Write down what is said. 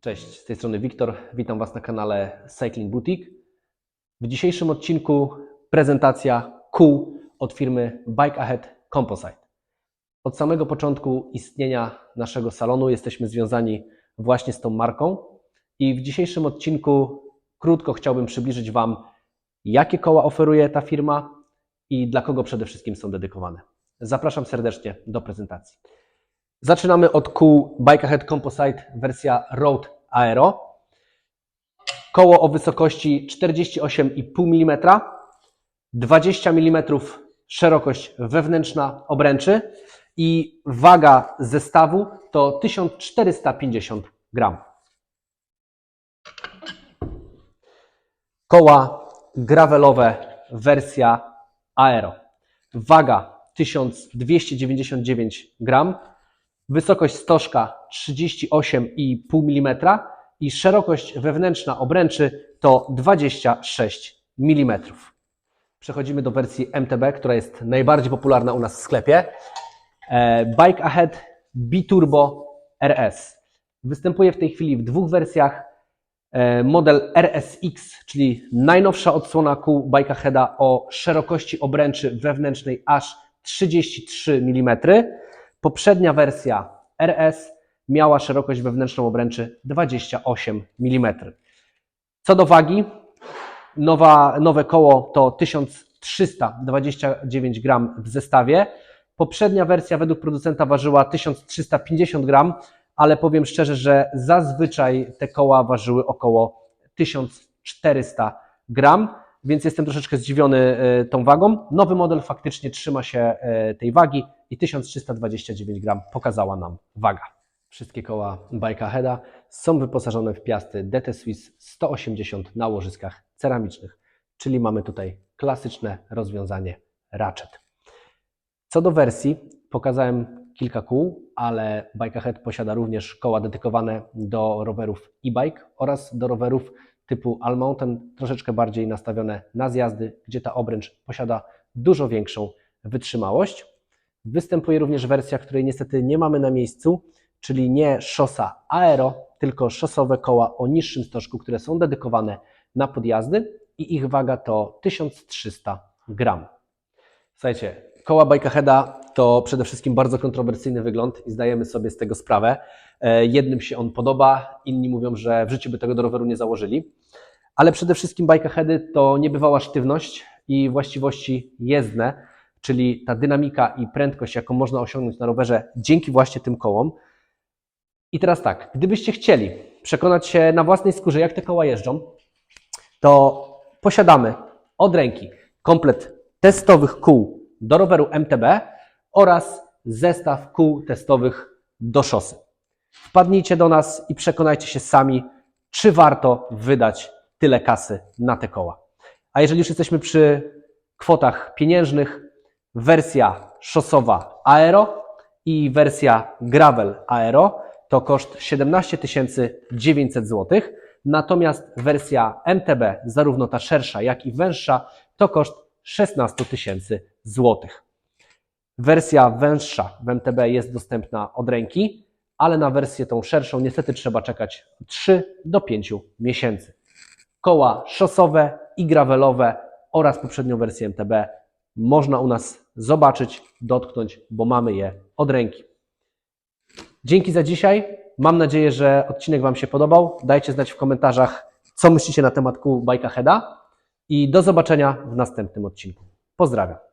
Cześć, z tej strony Wiktor. Witam Was na kanale Cycling Boutique. W dzisiejszym odcinku prezentacja kół od firmy Bike Ahead Composite. Od samego początku istnienia naszego salonu jesteśmy związani właśnie z tą marką i w dzisiejszym odcinku krótko chciałbym przybliżyć Wam, jakie koła oferuje ta firma i dla kogo przede wszystkim są dedykowane. Zapraszam serdecznie do prezentacji. Zaczynamy od kół Bike Ahead Composite wersja Road Aero. Koło o wysokości 48,5 mm, 20 mm szerokość wewnętrzna obręczy i waga zestawu to 1450 gram. Koła gravelowe wersja Aero. Waga 1299 gram, wysokość stożka 38,5 mm i szerokość wewnętrzna obręczy to 26 mm. Przechodzimy do wersji MTB, która jest najbardziej popularna u nas w sklepie. E, Bike Ahead Biturbo RS. Występuje w tej chwili w dwóch wersjach. E, Model RSX, czyli najnowsza odsłona kół Bike Aheada o szerokości obręczy wewnętrznej aż 33 mm. Poprzednia wersja RS miała szerokość wewnętrzną obręczy 28 mm. Co do wagi, nowa, nowe koło to 1329 gram w zestawie. Poprzednia wersja według producenta ważyła 1350 gram, ale powiem szczerze, że zazwyczaj te koła ważyły około 1400 gram, więc jestem troszeczkę zdziwiony e, tą wagą. Nowy model faktycznie trzyma się e, tej wagi i 1329 gram pokazała nam waga. Wszystkie koła Bike Aheada są wyposażone w piasty DT Swiss 180 na łożyskach ceramicznych, czyli mamy tutaj klasyczne rozwiązanie ratchet. Co do wersji, pokazałem kilka kół, ale Bike Ahead posiada również koła dedykowane do rowerów e-bike oraz do rowerów typu All Mountain, troszeczkę bardziej nastawione na zjazdy, gdzie ta obręcz posiada dużo większą wytrzymałość. Występuje również wersja, której niestety nie mamy na miejscu, czyli nie szosa aero, tylko szosowe koła o niższym stożku, które są dedykowane na podjazdy i ich waga to 1300 gram. Słuchajcie, koła Bikeaheada to przede wszystkim bardzo kontrowersyjny wygląd i zdajemy sobie z tego sprawę. E, Jednym się on podoba, inni mówią, że w życiu by tego do roweru nie założyli. Ale przede wszystkim Bikeaheady to niebywała sztywność i właściwości jezdne, czyli ta dynamika i prędkość, jaką można osiągnąć na rowerze dzięki właśnie tym kołom. I teraz tak, gdybyście chcieli przekonać się na własnej skórze, jak te koła jeżdżą, to posiadamy od ręki komplet testowych kół do roweru MTB oraz zestaw kół testowych do szosy. Wpadnijcie do nas i przekonajcie się sami, czy warto wydać tyle kasy na te koła. A jeżeli już jesteśmy przy kwotach pieniężnych, wersja szosowa Aero i wersja Gravel Aero to koszt 17 900 zł, natomiast wersja MTB, zarówno ta szersza, jak i węższa, to koszt 16 tysięcy złotych. Wersja węższa w MTB jest dostępna od ręki, ale na wersję tą szerszą niestety trzeba czekać 3 do 5 miesięcy. Koła szosowe i gravelowe oraz poprzednią wersję MTB można u nas zobaczyć, dotknąć, bo mamy je od ręki. Dzięki za dzisiaj. Mam nadzieję, że odcinek Wam się podobał. Dajcie znać w komentarzach, co myślicie na temat kół Bike'a Heada i do zobaczenia w następnym odcinku. Pozdrawiam.